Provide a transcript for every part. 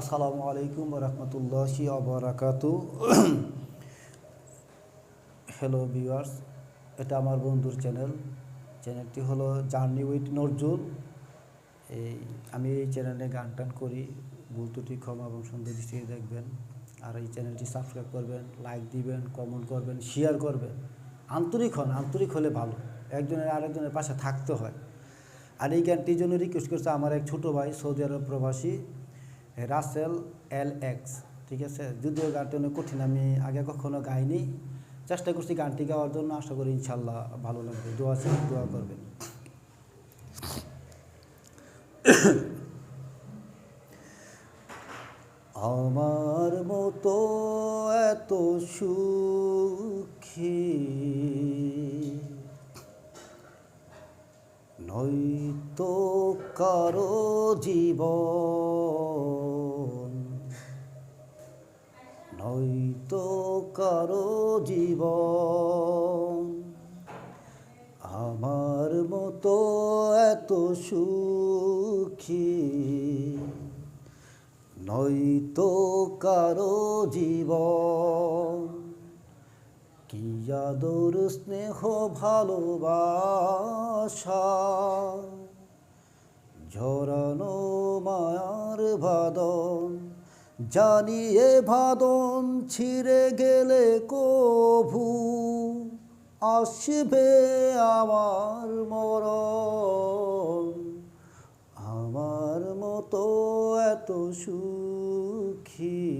আসসালামু আলাইকুম রহমতুল্লাহি আবরাকাতু হ্যালো ভিউয়ার্স এটা আমার বন্ধুর চ্যানেল চ্যানেলটি হলো জার্নি উইথ নজরুল এই, আমি এই চ্যানেলে গান টান করি, ভুল ত্রুটি, ক্ষমা এবং সুন্দর দৃষ্টিতে দেখবেন। আর এই চ্যানেলটি সাবস্ক্রাইব করবেন লাইক দিবেন কমেন্ট করবেন শেয়ার করবেন। আন্তরিক হন, আন্তরিক হলে ভালো। একজনের আরেকজনের পাশে থাকতে হয়। আর এই গানটির জন্য রিকোয়েস্ট করছে আমার এক ছোটো ভাই, সৌদি আরব প্রবাসী। রাসেল এল এক্স ঠিক আছে? যদিও গানটি অনেক কঠিন, আমি আগে কখনো গাইনি। চেষ্টা করছি গানটি গাওয়ার জন্য, আশা করি ইনশাল্লাহ ভালো লাগবে। দোয়া দোয়া করবেন। আমার মতো এত সুখী নয়তো কারও জীবন কারও জীবন। আমার মতো এত সুখী নয়তো কারও জীবন। কি আদর, স্নেহ, ভালোবাসা ঝরানো মায়ার ভাদন জানিয়ে ভাদন ছিঁড়ে গেলে কভু, আসবে আমার মরণ। আমার মতো এত সুখী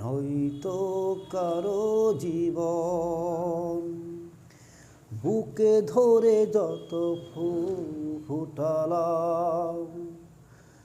নয়তো কারও জীবন। বুকে ধরে যত ফুল ফুটালাম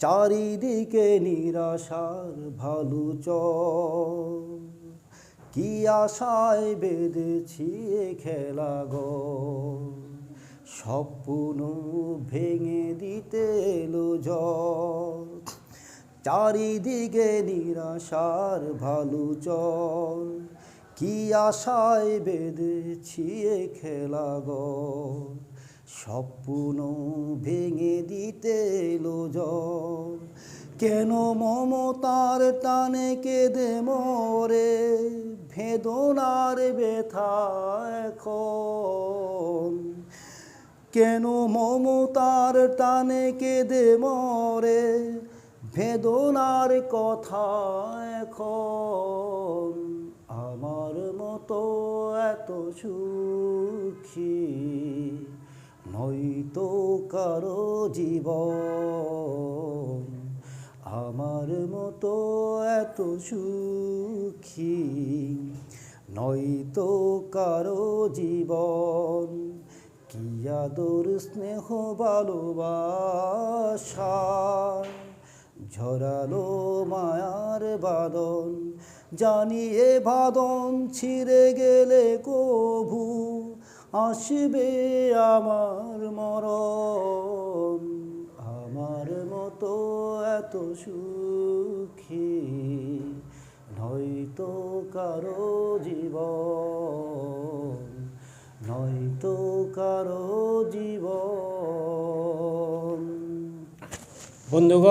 চারিদিকে নিরাশার ভালু চর কি আশায় বেঁধেছি খেলা গো? স্বপ্ন ভেঙে দিতে এলো ঝড় চারিদিকে নিরাশার ভালু চল কি আশায় বেঁধেছি খেলা গো? স্বপ্ন ভেঙে দিতে এলো জল কেন মমতার টানে কেঁদে মরে? ভেদনার ব্যথা এখন। কেন মমতার টানে কেঁদে মরে? ভেদনার কথা এখন। আমার মতো এত সুখী নয়তো কারও জীবন আমার মতো এত সুখী, নয়তো কারও জীবন কি আদর, স্নেহ, ভালোবাসা, ঝরালো মায়ার বাদন, জানিয়ে বাদন ছিঁড়ে গেলে কভু আসবে আমার মরণ আমার মতো এত সুখী নয়তো কারও জীবন নয়তো কারও জীবন। বন্ধুগণ